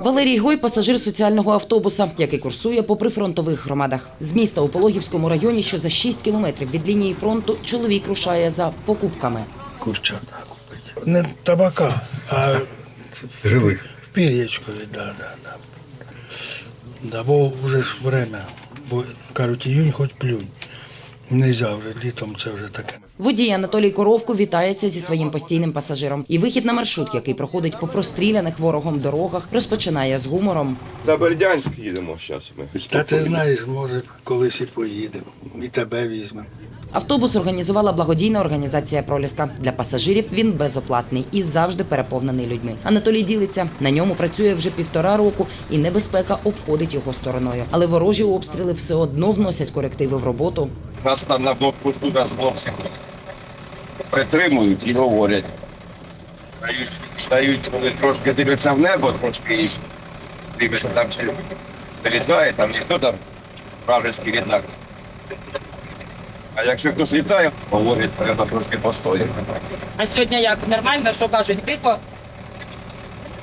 Валерій Гой пасажир соціального автобуса, який курсує по прифронтових громадах. З міста у Пологівському районі, що за 6 кілометрів від лінії фронту, чоловік рушає за покупками. Курчата купити. Не табака, а Живих. в пір'ячкові, да, да, да. Да, бо вже ж время. Бо кажуть, іюнь хоч плюнь. Нельзя завжди літом це вже таке. Водій Анатолій Коровко вітається зі своїм постійним пасажиром. І вихід на маршрут, який проходить по простріляних ворогом дорогах, розпочинає з гумором. На Бердянськ їдемо зараз ми. Та ти знаєш, може, колись і поїдемо. І тебе візьмемо. Автобус організувала благодійна організація Проліска. Для пасажирів він безоплатний і завжди переповнений людьми. Анатолій ділиться на ньому працює вже півтора року, і небезпека обходить його стороною. Але ворожі обстріли все одно вносять корективи в роботу. Нас там на блокпосту нас хлопці притримують і говорять. Дають, коли трошки дивляться в небо, трошки і дивляться там, чи літає, там ніхто там вражеський літак. А якщо хтось літає, говорять, треба трошки постояти. А сьогодні як нормально, що кажуть, тихо.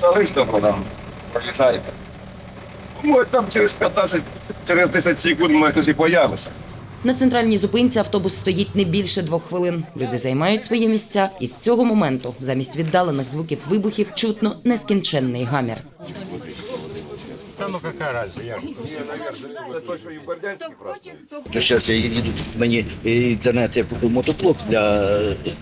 Але ж добро нам пролітаєте. Може там через 15, через 10 секунд може хтось і появиться. На центральній зупинці автобус стоїть не більше двох хвилин. Люди займають свої місця, і з цього моменту, замість віддалених звуків вибухів, чутно нескінченний гамір. Це той, що і в Бердянській просто. Зараз я їду, мені інтернет я купив мотоплот для,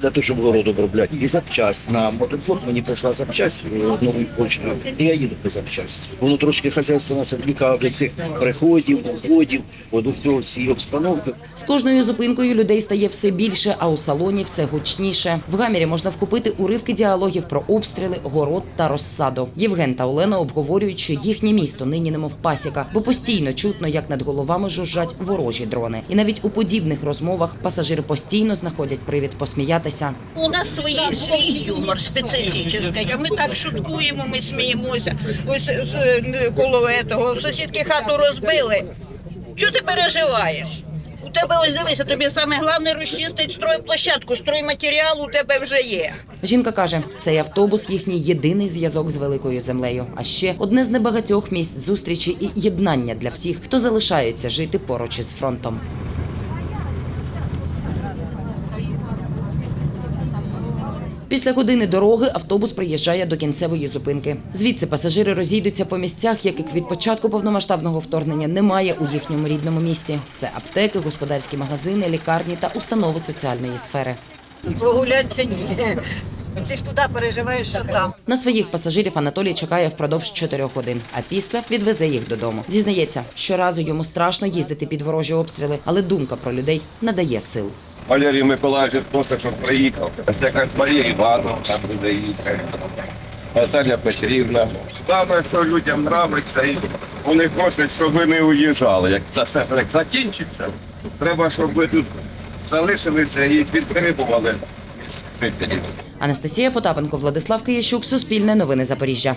для того, щоб городу обробляти. І запчасть на мотоплот мені прийшла запчасть е, новою почтою. І я їду по запчасть. Воно трошки хазяйство нас відвлікає від цих приходів, уходів, от цієї обстановки. З кожною зупинкою людей стає все більше, а у салоні все гучніше. В гамірі можна вкупити уривки діалогів про обстріли, город та розсаду. Євген та Олена обговорюють, що їхнє місто нині немов пасіка, бо постійно чутно, як над головами жужжать ворожі дрони. І навіть у подібних розмовах пасажири постійно знаходять привід посміятися. У нас свої, свій юмор специфічний. Ми так шуткуємо, ми сміємося. Ось е, коло того сусідки хату розбили. Чого ти переживаєш? У тебе ось дивися, тобі саме головне розчистить стройплощадку, стройматеріал у тебе вже є. Жінка каже, цей автобус їхній єдиний зв'язок з великою землею. А ще одне з небагатьох місць зустрічі і єднання для всіх, хто залишається жити поруч із фронтом. Після години дороги автобус приїжджає до кінцевої зупинки. Звідси пасажири розійдуться по місцях, яких від початку повномасштабного вторгнення немає у їхньому рідному місті. Це аптеки, господарські магазини, лікарні та установи соціальної сфери. Прогулятися ні. Ти ж туди переживаєш, що там. На своїх пасажирів Анатолій чекає впродовж чотирьох годин, а після відвезе їх додому. Зізнається, щоразу йому страшно їздити під ворожі обстріли, але думка про людей надає сил. Валерій Миколаївич просто щоб приїхав. Це якась Марія Івановна там буде їхати. Наталя Петрівна. Саме, що людям подобається, і вони просять, щоб ви не уїжджали. Як це все так закінчиться, треба, щоб ви тут залишилися і підтримували. Анастасія Потапенко, Владислав Киящук, Суспільне новини Запоріжжя.